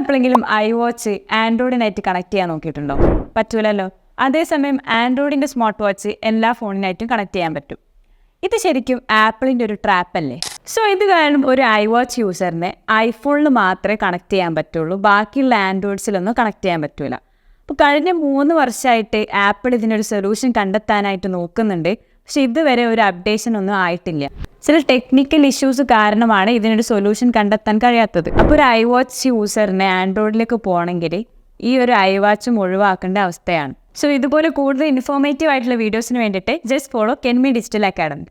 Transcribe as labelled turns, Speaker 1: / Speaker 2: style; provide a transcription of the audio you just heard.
Speaker 1: എപ്പോഴെങ്കിലും I watch ആൻഡ്രോയിഡിനായിട്ട് connect ചെയ്യാൻ നോക്കിയിട്ടുണ്ടോ? പറ്റൂലല്ലോ. അതേസമയം ആൻഡ്രോയിഡിന്റെ സ്മാർട്ട് വാച്ച് എല്ലാ ഫോണിനായിട്ടും കണക്ട് ചെയ്യാൻ പറ്റും. ഇത് ശരിക്കും ആപ്പിളിന്റെ ഒരു ട്രാപ്പ് അല്ലേ? സോ ഇത് കാരണം ഒരു ഐ വാച്ച് യൂസറിനെ ഐഫോണിൽ മാത്രമേ കണക്ട് ചെയ്യാൻ പറ്റുള്ളൂ. ബാക്കിയുള്ള ആൻഡ്രോയിഡ്സിലൊന്നും കണക്ട് ചെയ്യാൻ പറ്റൂല. അപ്പോൾ കഴിഞ്ഞ മൂന്ന് വർഷമായിട്ട് ആപ്പിൾ ഇതിനൊരു സൊല്യൂഷൻ കണ്ടെത്താനായിട്ട് നോക്കുന്നുണ്ട്. പക്ഷെ ഇതുവരെ ഒരു അപ്ഡേഷൻ ഒന്നും ആയിട്ടില്ല. ചില ടെക്നിക്കൽ ഇഷ്യൂസ് കാരണമാണ് ഇതിനൊരു സൊല്യൂഷൻ കണ്ടെത്താൻ കഴിയാത്തത്. അപ്പോൾ ഒരു ഐ വാച്ച് യൂസറിനെ ആൻഡ്രോയിഡിലേക്ക് പോകണമെങ്കിൽ ഈ ഒരു ഐ വാച്ചും ഒഴിവാക്കേണ്ട അവസ്ഥയാണ്. സോ ഇതുപോലെ കൂടുതൽ ഇൻഫോർമേറ്റീവ് ആയിട്ടുള്ള വീഡിയോസിന് വേണ്ടിയിട്ട് just follow Kenmi digital academy